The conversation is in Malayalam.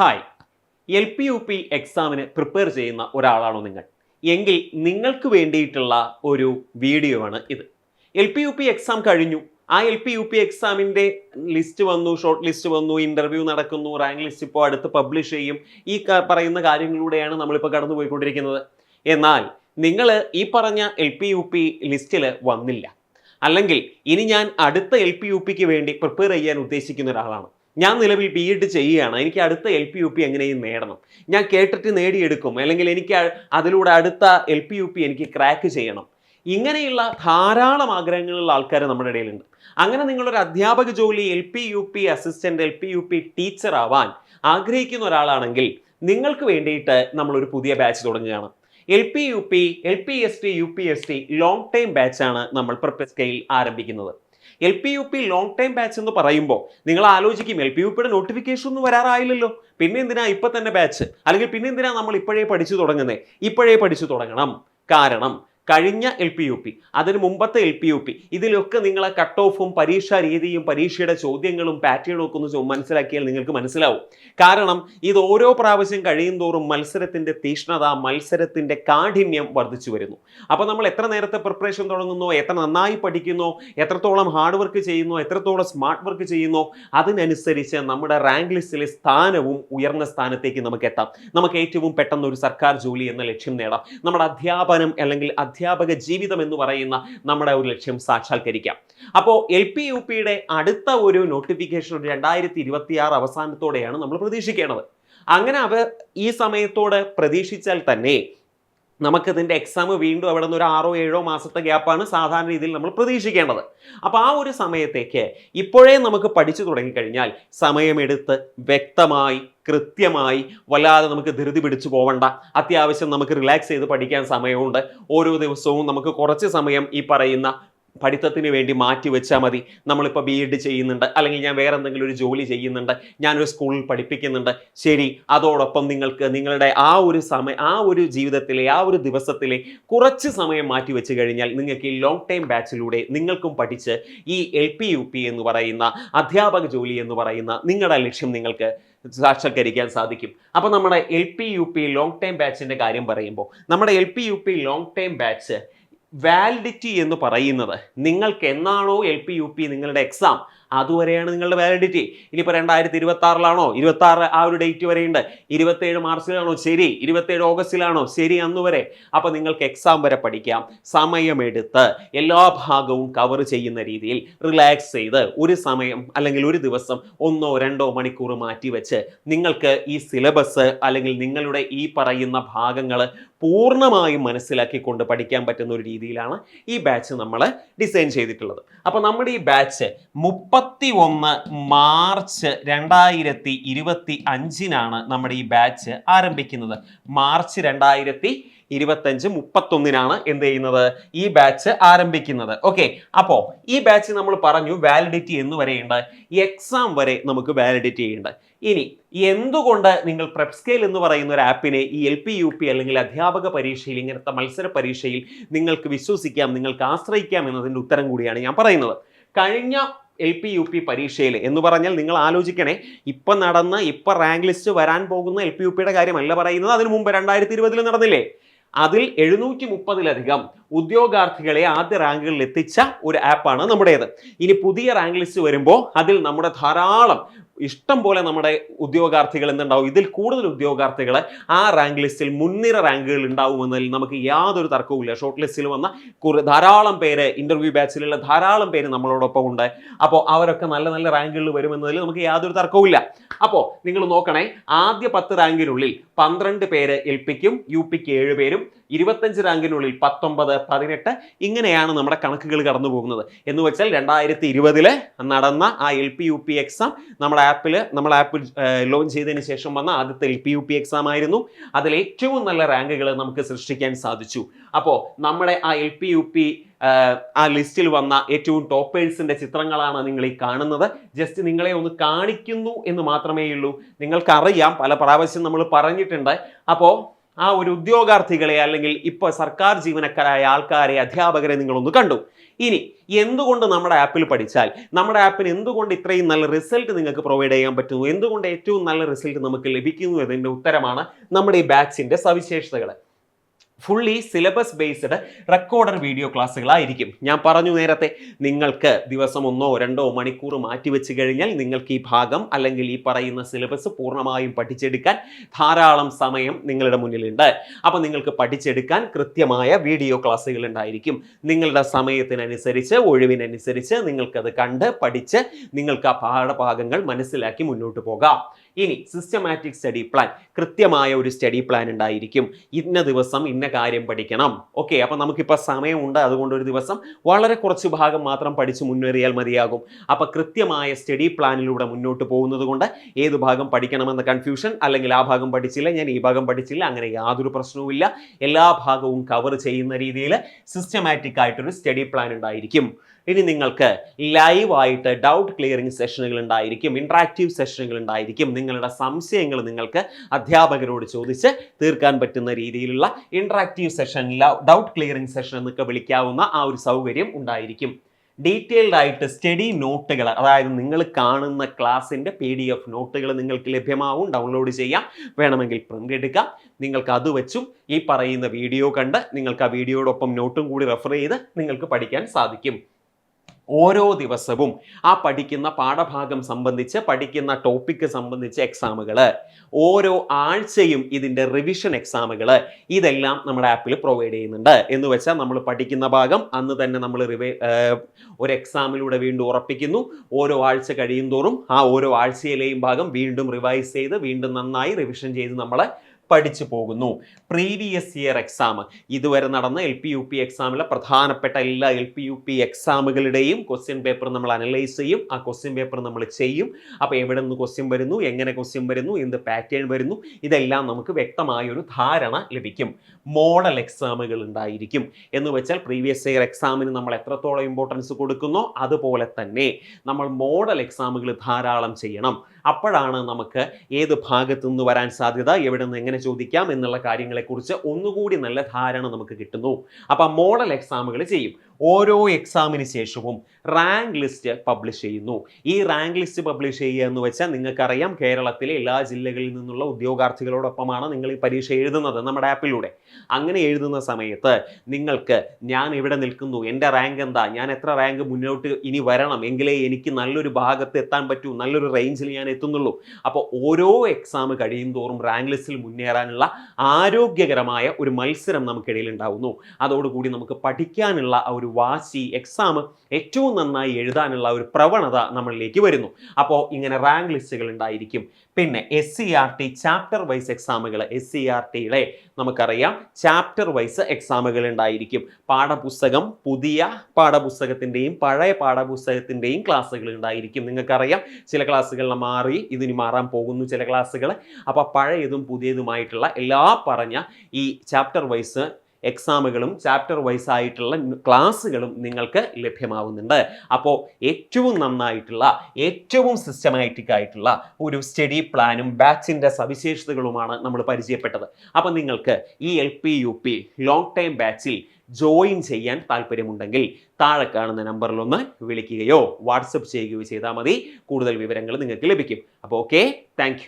Hi L P U P എക്സാമിന് പ്രിപ്പയർ ചെയ്യുന്ന ഒരാളാണോ നിങ്ങൾ? എങ്കിൽ നിങ്ങൾക്ക് വേണ്ടിയിട്ടുള്ള ഒരു വീഡിയോ ആണ് ഇത്. L P U P exam കഴിഞ്ഞു. ആ എൽ പി യു പി എക്സാമിന്റെ ലിസ്റ്റ് വന്നു ഷോർട്ട് ലിസ്റ്റ് വന്നു ഇന്റർവ്യൂ നടക്കുന്നു റാങ്ക് ലിസ്റ്റ് ഇപ്പോൾ അടുത്ത് പബ്ലിഷ് ചെയ്യും. ഈ പറയുന്ന കാര്യങ്ങളിലൂടെയാണ് നമ്മളിപ്പോൾ കടന്നു പോയിക്കൊണ്ടിരിക്കുന്നത് എന്നാൽ നിങ്ങൾ ഈ പറഞ്ഞ എൽ പി യു പി ലിസ്റ്റിൽ വന്നില്ല. അല്ലെങ്കിൽ ഇനി ഞാൻ അടുത്ത എൽ പി യു പിക്ക് വേണ്ടി പ്രിപ്പയർ ചെയ്യാൻ ഉദ്ദേശിക്കുന്ന ഒരാളാണ്. ഞാൻ നിലവിൽ ബി എഡ് ചെയ്യുകയാണ്. എനിക്ക് അടുത്ത എൽ പി യു പി എങ്ങനെയും നേടണം. ഞാൻ കേട്ടിട്ട് നേടിയെടുക്കും. അല്ലെങ്കിൽ എനിക്ക് അതിലൂടെ അടുത്ത എൽ പി യു പി എനിക്ക് ക്രാക്ക് ചെയ്യണം. ഇങ്ങനെയുള്ള ധാരാളം ആഗ്രഹങ്ങളുള്ള ആൾക്കാർ നമ്മുടെ ഇടയിലുണ്ട്. അങ്ങനെ നിങ്ങളൊരു അധ്യാപക ജോലി L P U P assistant L P U P teacher ആവാൻ ആഗ്രഹിക്കുന്ന ഒരാളാണെങ്കിൽ നിങ്ങൾക്ക് വേണ്ടിയിട്ട് നമ്മളൊരു പുതിയ ബാച്ച് തുടങ്ങുകയാണ്. L P U P L P S T U P S T long time ബാച്ചാണ് നമ്മൾ പ്രിപ്പസ്കയിൽ ആരംഭിക്കുന്നത്. L P U P long time batch എന്ന് പറയുമ്പോൾ നിങ്ങൾ ആലോചിക്കും എൽ പി യു പിയുടെ നോട്ടിഫിക്കേഷൻ ഒന്നും വരാറായില്ലല്ലോ. പിന്നെ എന്തിനാ ഇപ്പം തന്നെ ബാച്ച് അല്ലെങ്കിൽ പിന്നെ എന്തിനാ നമ്മൾ ഇപ്പോഴേ പഠിച്ചു തുടങ്ങുന്നത് ഇപ്പോഴേ പഠിച്ചു തുടങ്ങണം. കാരണം കഴിഞ്ഞ എൽ പി യു പി അതിന് മുമ്പത്തെ എൽ പി യു പി ഇതിലൊക്കെ നിങ്ങളെ കട്ട് ഓഫും പരീക്ഷാ രീതിയും പരീക്ഷയുടെ ചോദ്യങ്ങളും പാറ്റേണും ഒക്കെ ഒന്ന് മനസ്സിലാക്കിയാൽ നിങ്ങൾക്ക് മനസ്സിലാവും. കാരണം ഇത് ഓരോ പ്രാവശ്യം കഴിയും തോറും മത്സരത്തിന്റെ തീഷ്ണത മത്സരത്തിന്റെ കാഠിന്യം വർദ്ധിച്ചു വരുന്നു. അപ്പോൾ നമ്മൾ എത്ര നേരത്തെ പ്രിപ്പറേഷൻ തുടങ്ങുന്നു എത്ര നന്നായി പഠിക്കുന്നു എത്രത്തോളം ഹാർഡ് വർക്ക് ചെയ്യുന്നു എത്രത്തോളം സ്മാർട്ട് വർക്ക് ചെയ്യുന്നു അതിനനുസരിച്ച് നമ്മുടെ റാങ്ക് ലിസ്റ്റിലെ സ്ഥാനവും ഉയർന്ന സ്ഥാനത്തേക്ക് നമുക്ക് എത്താം. നമുക്ക് ഏറ്റവും പെട്ടെന്ന് ഒരു സർക്കാർ ജോലി എന്ന ലക്ഷ്യം നേടാം. നമ്മുടെ അധ്യാപനം അല്ലെങ്കിൽ അധ്യാപക ജീവിതം എന്ന് പറയുന്ന നമ്മുടെ ഒരു ലക്ഷ്യം സാക്ഷാത്കരിക്കാം. അപ്പോൾ എൽ പി യു പിയുടെ അടുത്ത ഒരു നോട്ടിഫിക്കേഷൻ രണ്ടായിരത്തി ഇരുപത്തി ആറ് അവസാനത്തോടെയാണ് നമ്മൾ പ്രതീക്ഷിക്കേണ്ടത്. അങ്ങനെ അവ ഈ സമയത്തോടെ പ്രതീക്ഷിച്ചാൽ തന്നെ നമുക്കിതിന്റെ എക്സാം വീണ്ടും അവിടെ നിന്ന് ഒരു ആറോ ഏഴോ മാസത്തെ ഗ്യാപ്പാണ് സാധാരണ രീതിയിൽ നമ്മൾ പ്രതീക്ഷിക്കേണ്ടത്. അപ്പോൾ ആ ഒരു സമയത്തേക്ക് ഇപ്പോഴേ നമുക്ക് പഠിച്ചു തുടങ്ങിക്കഴിഞ്ഞാൽ സമയമെടുത്ത് വ്യക്തമായി കൃത്യമായി വല്ലാതെ നമുക്ക് ധൃതി പിടിച്ചു പോവണ്ട. അത്യാവശ്യം നമുക്ക് റിലാക്സ് ചെയ്ത് പഠിക്കാൻ സമയമുണ്ട്. ഓരോ ദിവസവും നമുക്ക് കുറച്ച് സമയം ഈ പറയുന്ന പഠിത്തത്തിന് വേണ്ടി മാറ്റി വെച്ചാൽ മതി. നമ്മളിപ്പോൾ ബി എഡ് ചെയ്യുന്നുണ്ട്. അല്ലെങ്കിൽ ഞാൻ വേറെ എന്തെങ്കിലും ഒരു ജോലി ചെയ്യുന്നുണ്ട്. ഞാനൊരു സ്കൂളിൽ പഠിപ്പിക്കുന്നുണ്ട്. ശരി അതോടൊപ്പം നിങ്ങൾക്ക് നിങ്ങളുടെ ആ ഒരു സമയം ആ ഒരു ജീവിതത്തിലെ ആ ഒരു ദിവസത്തിലെ കുറച്ച് സമയം മാറ്റി വെച്ച് കഴിഞ്ഞാൽ നിങ്ങൾക്ക് ഈ ലോങ് ടൈം ബാച്ചിലൂടെ നിങ്ങൾക്കും പഠിച്ച് ഈ എൽ പി യു പി എന്ന് പറയുന്ന അധ്യാപക ജോലി എന്ന് പറയുന്ന നിങ്ങളുടെ ലക്ഷ്യം നിങ്ങൾക്ക് സാക്ഷാത്കരിക്കാൻ സാധിക്കും. അപ്പോൾ നമ്മുടെ L P U P long time ബാച്ചിന്റെ കാര്യം പറയുമ്പോൾ നമ്മുടെ L P U P long time batch validity എന്ന് പറയുന്നത് നിങ്ങൾക്ക് എന്നാണോ എൽ പി യു പി നിങ്ങളുടെ എക്സാം അതുവരെയാണ് നിങ്ങളുടെ വാലിഡിറ്റി ഇനിയിപ്പോൾ രണ്ടായിരത്തി ഇരുപത്തി ആറിലാണോ ഇരുപത്തി ആറ് ആ ഒരു ഡേറ്റ് വരെയുണ്ട്. ഇരുപത്തേഴ് മാർച്ചിലാണോ? ശരി. ഇരുപത്തേഴ് ഓഗസ്റ്റിലാണോ? ശരി അന്ന് വരെ അപ്പോൾ നിങ്ങൾക്ക് എക്സാം വരെ പഠിക്കാം. സമയമെടുത്ത് എല്ലാ ഭാഗവും കവർ ചെയ്യുന്ന രീതിയിൽ റിലാക്സ് ചെയ്ത് ഒരു സമയം അല്ലെങ്കിൽ ഒരു ദിവസം ഒന്നോ രണ്ടോ മണിക്കൂർ മാറ്റി വെച്ച് നിങ്ങൾക്ക് ഈ സിലബസ് അല്ലെങ്കിൽ നിങ്ങളുടെ ഈ പറയുന്ന ഭാഗങ്ങൾ പൂർണമായും മനസ്സിലാക്കിക്കൊണ്ട് പഠിക്കാൻ പറ്റുന്ന ഒരു രീതിയിലാണ് ഈ ബാച്ച് നമ്മൾ ഡിസൈൻ ചെയ്തിട്ടുള്ളത്. അപ്പോൾ നമ്മുടെ ഈ ബാച്ച് മുപ്പത്തി ഒന്ന് മാർച്ച് രണ്ടായിരത്തി ഇരുപത്തി അഞ്ചിനാണ് നമ്മുടെ ഈ ബാച്ച് ആരംഭിക്കുന്നത്. മാർച്ച് രണ്ടായിരത്തി ഇരുപത്തഞ്ച് മുപ്പത്തൊന്നിനാണ് എന്ത് ചെയ്യുന്നത്? ഈ ബാച്ച് ആരംഭിക്കുന്നത്. ഓക്കെ അപ്പോൾ ഈ ബാച്ച് നമ്മൾ പറഞ്ഞു വാലിഡിറ്റി എന്ന് വരെയുണ്ട്. എക്സാം വരെ നമുക്ക് വാലിഡിറ്റി ഉണ്ട്. ഇനി എന്തുകൊണ്ട് നിങ്ങൾ പ്രെപ്സ്കെയിൽ എന്ന് പറയുന്ന ഒരു ആപ്പിനെ ഈ എൽ പി യു പി അല്ലെങ്കിൽ അധ്യാപക പരീക്ഷയിൽ ഇങ്ങനത്തെ മത്സര പരീക്ഷയിൽ നിങ്ങൾക്ക് വിശ്വസിക്കാം നിങ്ങൾക്ക് ആശ്രയിക്കാം എന്നതിന്റെ ഉത്തരം കൂടിയാണ് ഞാൻ പറയുന്നത്. കഴിഞ്ഞ എൽ പി യു പി പരീക്ഷയിൽ. എന്ന് പറഞ്ഞാൽ നിങ്ങൾ ആലോചിക്കണേ ഇപ്പം നടന്ന ഇപ്പം റാങ്ക് ലിസ്റ്റ് വരാൻ പോകുന്ന എൽ പി യു പിയുടെ കാര്യമല്ല പറയുന്നത്. അതിനു മുമ്പ് രണ്ടായിരത്തി ഇരുപതിൽ നടന്നില്ലേ? അതിൽ എഴുന്നൂറ്റി മുപ്പതിലധികം ഉദ്യോഗാർത്ഥികളെ ആദ്യ റാങ്കുകളിൽ എത്തിച്ച ഒരു ആപ്പാണ് നമ്മുടേത്. ഇനി പുതിയ റാങ്ക് ലിസ്റ്റ് വരുമ്പോൾ അതിൽ നമ്മുടെ ധാരാളം ഇഷ്ടം പോലെ നമ്മുടെ ഉദ്യോഗാർത്ഥികൾ എന്തുണ്ടാവും? ഇതിൽ കൂടുതൽ ഉദ്യോഗാർത്ഥികൾ ആ റാങ്ക് ലിസ്റ്റിൽ മുൻനിര റാങ്കുകൾ ഉണ്ടാവുമെന്നതിൽ നമുക്ക് യാതൊരു തർക്കവുമില്ല ഷോർട്ട് ലിസ്റ്റിൽ വന്ന കുറേ ധാരാളം പേര് ഇന്റർവ്യൂ ബാച്ചിലുള്ള ധാരാളം പേര് നമ്മളോടൊപ്പം ഉണ്ട്. അപ്പോൾ അവരൊക്കെ നല്ല നല്ല റാങ്കുകളിൽ വരുമെന്നതിൽ നമുക്ക് യാതൊരു തർക്കവുമില്ല അപ്പോൾ നിങ്ങൾ നോക്കണേ ആദ്യ പത്ത് റാങ്കിനുള്ളിൽ പന്ത്രണ്ട് പേര് എൽ പിക്കും യു പിക്ക് ഏഴ് പേരും ഇരുപത്തഞ്ച് റാങ്കിനുള്ളിൽ പത്തൊമ്പത് പതിനെട്ട് ഇങ്ങനെയാണ് നമ്മുടെ കണക്കുകൾ കടന്നു പോകുന്നത്. എന്ന് വെച്ചാൽ രണ്ടായിരത്തി ഇരുപതിൽ നടന്ന ആ L P U P exam നമ്മുടെ ആപ്പിൽ നമ്മൾ ആപ്പിൽ ലോഞ്ച് ചെയ്തതിന് ശേഷം വന്ന ആദ്യത്തെ L P U P exam ആയിരുന്നു. അതിൽ ഏറ്റവും നല്ല റാങ്കുകൾ നമുക്ക് സൃഷ്ടിക്കാൻ സാധിച്ചു. അപ്പോൾ നമ്മുടെ ആ എൽ പി യു പി ആ ലിസ്റ്റിൽ വന്ന ഏറ്റവും ടോപ്പേഴ്സിന്റെ ചിത്രങ്ങളാണ് നിങ്ങൾ ഈ കാണുന്നത്. ജസ്റ്റ് നിങ്ങളെ ഒന്ന് കാണിക്കുന്നു എന്ന് മാത്രമേ ഉള്ളൂ നിങ്ങൾക്കറിയാം പല പ്രാവശ്യം നമ്മൾ പറഞ്ഞിട്ടുണ്ട്. അപ്പോൾ ആ ഒരു ഉദ്യോഗാർത്ഥികളെ അല്ലെങ്കിൽ ഇപ്പോൾ സർക്കാർ ജീവനക്കാരായ ആൾക്കാരെ അധ്യാപകരെ നിങ്ങളൊന്ന് കണ്ടു. ഇനി എന്തുകൊണ്ട് നമ്മുടെ ആപ്പിൽ പഠിച്ചാൽ നമ്മുടെ ആപ്പിന് എന്തുകൊണ്ട് ഇത്രയും നല്ല റിസൾട്ട് നിങ്ങൾക്ക് പ്രൊവൈഡ് ചെയ്യാൻ പറ്റുന്നു? എന്തുകൊണ്ട് ഏറ്റവും നല്ല റിസൾട്ട് നമുക്ക് ലഭിക്കുന്നു എന്നതിന്റെ ഉത്തരമാണ് നമ്മുടെ ഈ ബാച്ചിന്റെ സവിശേഷതകൾ. Fully syllabus based recorder video ക്ലാസ്സുകളായിരിക്കും ഞാൻ പറഞ്ഞു നേരത്തെ നിങ്ങൾക്ക് ദിവസം ഒന്നോ രണ്ടോ മണിക്കൂർ മാറ്റി മാറ്റിവെച്ച് കഴിഞ്ഞാൽ നിങ്ങൾക്ക് ഈ ഭാഗം അല്ലെങ്കിൽ ഈ പറയുന്ന സിലബസ് പൂർണമായും പഠിച്ചെടുക്കാൻ ധാരാളം സമയം നിങ്ങളുടെ മുന്നിലുണ്ട്. അപ്പോൾ നിങ്ങൾക്ക് പഠിച്ചെടുക്കാൻ കൃത്യമായ വീഡിയോ ക്ലാസ്സുകൾ ഉണ്ടായിരിക്കും. നിങ്ങളുടെ സമയത്തിനനുസരിച്ച് ഒഴിവിനനുസരിച്ച് നിങ്ങൾക്കത് കണ്ട് പഠിച്ച് നിങ്ങൾക്ക് ആ പാഠഭാഗങ്ങൾ മനസ്സിലാക്കി മുന്നോട്ട് പോകാം. ഇനി സിസ്റ്റമാറ്റിക് സ്റ്റഡി പ്ലാൻ കൃത്യമായ ഒരു സ്റ്റഡി പ്ലാൻ ഉണ്ടായിരിക്കും. ഇന്ന ദിവസം ഇന്ന കാര്യം പഠിക്കണം. ഓക്കെ അപ്പം നമുക്കിപ്പോൾ സമയമുണ്ട്. അതുകൊണ്ട് ഒരു ദിവസം വളരെ കുറച്ച് ഭാഗം മാത്രം പഠിച്ച് മുന്നേറിയാൽ മതിയാകും. അപ്പം കൃത്യമായ സ്റ്റഡി പ്ലാനിലൂടെ മുന്നോട്ട് പോകുന്നത് കൊണ്ട് ഏത് ഭാഗം പഠിക്കണമെന്ന കൺഫ്യൂഷൻ അല്ലെങ്കിൽ ആ ഭാഗം പഠിച്ചില്ല ഞാൻ ഈ ഭാഗം പഠിച്ചില്ല അങ്ങനെ യാതൊരു പ്രശ്നവുമില്ല എല്ലാ ഭാഗവും കവർ ചെയ്യുന്ന രീതിയിൽ സിസ്റ്റമാറ്റിക് ആയിട്ടൊരു സ്റ്റഡി പ്ലാൻ ഉണ്ടായിരിക്കും. ഇനി നിങ്ങൾക്ക് ലൈവായിട്ട് ഡൗട്ട് ക്ലിയറിംഗ് സെഷനുകൾ ഉണ്ടായിരിക്കും ഇൻട്രാക്റ്റീവ് സെഷനുകൾ ഉണ്ടായിരിക്കും. നിങ്ങളുടെ സംശയങ്ങൾ നിങ്ങൾക്ക് അധ്യാപകരോട് ചോദിച്ച് തീർക്കാൻ പറ്റുന്ന രീതിയിലുള്ള interactive session doubt clearing session എന്നൊക്കെ വിളിക്കാവുന്ന ആ ഒരു സൗകര്യം ഉണ്ടായിരിക്കും. ഡീറ്റെയിൽഡ് ആയിട്ട് സ്റ്റഡി നോട്ടുകൾ അതായത് നിങ്ങൾ കാണുന്ന ക്ലാസ്സിന്റെ പി ഡി എഫ് നോട്ടുകൾ നിങ്ങൾക്ക് ലഭ്യമാവും ഡൗൺലോഡ് ചെയ്യാം. വേണമെങ്കിൽ പ്രിന്റ് എടുക്കാം. നിങ്ങൾക്ക് അത് വെച്ചും ഈ പറയുന്ന വീഡിയോ കണ്ട് നിങ്ങൾക്ക് ആ വീഡിയോടൊപ്പം നോട്ടും കൂടി റെഫർ ചെയ്ത് നിങ്ങൾക്ക് പഠിക്കാൻ സാധിക്കും. ഓരോ ദിവസവും ആ പഠിക്കുന്ന പാഠഭാഗം സംബന്ധിച്ച് പഠിക്കുന്ന ടോപ്പിക്ക് സംബന്ധിച്ച് എക്സാമുകൾ ഓരോ ആഴ്ചയും ഇതിന്റെ റിവിഷൻ എക്സാമുകൾ ഇതെല്ലാം നമ്മുടെ ആപ്പിൽ പ്രൊവൈഡ് ചെയ്യുന്നുണ്ട്. എന്ന് വെച്ചാൽ നമ്മൾ പഠിക്കുന്ന ഭാഗം അന്ന് തന്നെ നമ്മൾ റിവൈ ഒരു എക്സാമിലൂടെ വീണ്ടും ഉറപ്പിക്കുന്നു. ഓരോ ആഴ്ച കഴിയും തോറും ആ ഓരോ ആഴ്ചയിലെയും ഭാഗം വീണ്ടും റിവൈസ് ചെയ്ത് വീണ്ടും നന്നായി റിവിഷൻ ചെയ്ത് നമ്മളെ പഠിച്ചു പോകുന്നു. പ്രീവിയസ് ഇയർ എക്സാം ഇതുവരെ നടന്ന എൽ പി യു പി എക്സാമിലെ പ്രധാനപ്പെട്ട എല്ലാ എൽ പി യു പി എക്സാമുകളുടെയും ക്വസ്റ്റ്യൻ പേപ്പർ നമ്മൾ അനലൈസ് ചെയ്യും. ആ ക്വസ്റ്റ്യൻ പേപ്പർ നമ്മൾ ചെയ്യും. അപ്പോൾ എവിടെ നിന്ന് ക്വസ്റ്റ്യൻ വരുന്നു? എങ്ങനെ ക്വസ്റ്റ്യൻ വരുന്നു? എന്ത് പാറ്റേൺ വരുന്നു? ഇതെല്ലാം നമുക്ക് വ്യക്തമായ ഒരു ധാരണ ലഭിക്കും. മോഡൽ എക്സാമുകൾ ഉണ്ടായിരിക്കും. എന്ന് വെച്ചാൽ പ്രീവിയസ് ഇയർ എക്സാമിന് നമ്മൾ എത്രത്തോളം ഇമ്പോർട്ടൻസ് കൊടുക്കുന്നോ? അതുപോലെ തന്നെ നമ്മൾ മോഡൽ എക്സാമുകൾ ധാരാളം ചെയ്യണം. അപ്പോഴാണ് നമുക്ക് ഏത് ഭാഗത്തു നിന്ന് വരാൻ സാധ്യത? എവിടെ നിന്ന് എങ്ങനെ ചോദിക്കാം എന്നുള്ള കാര്യങ്ങളെക്കുറിച്ച് ഒന്നുകൂടി നല്ല ധാരണ നമുക്ക് കിട്ടുന്നു. അപ്പം മോഡൽ എക്സാമുകൾ ചെയ്യും. ഓരോ എക്സാമിന് ശേഷവും റാങ്ക് ലിസ്റ്റ് പബ്ലിഷ് ചെയ്യുന്നു. ഈ റാങ്ക് ലിസ്റ്റ് പബ്ലിഷ് ചെയ്യുക എന്ന് വെച്ചാൽ നിങ്ങൾക്കറിയാം കേരളത്തിലെ എല്ലാ ജില്ലകളിൽ നിന്നുള്ള ഉദ്യോഗാർത്ഥികളോടൊപ്പമാണ് നിങ്ങൾ ഈ പരീക്ഷ എഴുതുന്നത് നമ്മുടെ ആപ്പിലൂടെ അങ്ങനെ എഴുതുന്ന സമയത്ത് നിങ്ങൾക്ക് ഞാൻ ഇവിടെ നിൽക്കുന്നു എന്റെ റാങ്ക് എന്താ? ഞാൻ എത്ര റാങ്ക് മുന്നോട്ട് ഇനി വരണം? എങ്കിലേ എനിക്ക് നല്ലൊരു ഭാഗത്ത് എത്താൻ പറ്റൂ നല്ലൊരു റേഞ്ചിൽ ഞാൻ എത്തുന്നുള്ളൂ. അപ്പോൾ ഓരോ എക്സാം കഴിയും തോറും റാങ്ക് ലിസ്റ്റിൽ മുന്നേറാനുള്ള ആരോഗ്യകരമായ ഒരു മത്സരം നമുക്കിടയിൽ ഉണ്ടാവുന്നു. അതോടുകൂടി നമുക്ക് പഠിക്കാനുള്ള ഒരു വാശി എക്സാം ഏറ്റവും നന്നായി എഴുതാനുള്ള ഒരു പ്രവണത നമ്മളിലേക്ക് വരുന്നു. അപ്പോൾ ഇങ്ങനെ റാങ്ക് ലിസ്റ്റുകൾ ഉണ്ടായിരിക്കും. പിന്നെ S C R T chapter wise എക്സാമുകൾ S C R ടിയുടെ നമുക്കറിയാം ചാപ്റ്റർ വൈസ് എക്സാമുകൾ ഉണ്ടായിരിക്കും. പാഠപുസ്തകം പുതിയ പാഠപുസ്തകത്തിന്റെയും പഴയ പാഠപുസ്തകത്തിന്റെയും ക്ലാസ്സുകൾ ഉണ്ടായിരിക്കും. നിങ്ങൾക്കറിയാം ചില ക്ലാസ്സുകളിൽ മാറി ഇതിന് മാറാൻ പോകുന്നു ചില ക്ലാസ്സുകൾ അപ്പോൾ പഴയതും പുതിയതുമായിട്ടുള്ള എല്ലാ പറഞ്ഞ ഈ ചാപ്റ്റർ വൈസ് എക്സാമുകളും ചാപ്റ്റർ വൈസ് ആയിട്ടുള്ള ക്ലാസ്സുകളും നിങ്ങൾക്ക് ലഭ്യമാവുന്നുണ്ട്. അപ്പോൾ ഏറ്റവും നന്നായിട്ടുള്ള ഏറ്റവും സിസ്റ്റമാറ്റിക് ആയിട്ടുള്ള ഒരു സ്റ്റഡി പ്ലാനും ബാച്ചിന്റെ സവിശേഷതകളുമാണ് നമ്മൾ പരിചയപ്പെട്ടത്. അപ്പോൾ നിങ്ങൾക്ക് ഈ L P U P long time ബാച്ചിൽ ജോയിൻ ചെയ്യാൻ താല്പര്യമുണ്ടെങ്കിൽ താഴെ കാണുന്ന നമ്പറിലൊന്ന് വിളിക്കുകയോ വാട്സപ്പ് ചെയ്യുകയോ ചെയ്താൽ മതി. കൂടുതൽ വിവരങ്ങൾ നിങ്ങൾക്ക് ലഭിക്കും. അപ്പോൾ ഓക്കെ താങ്ക്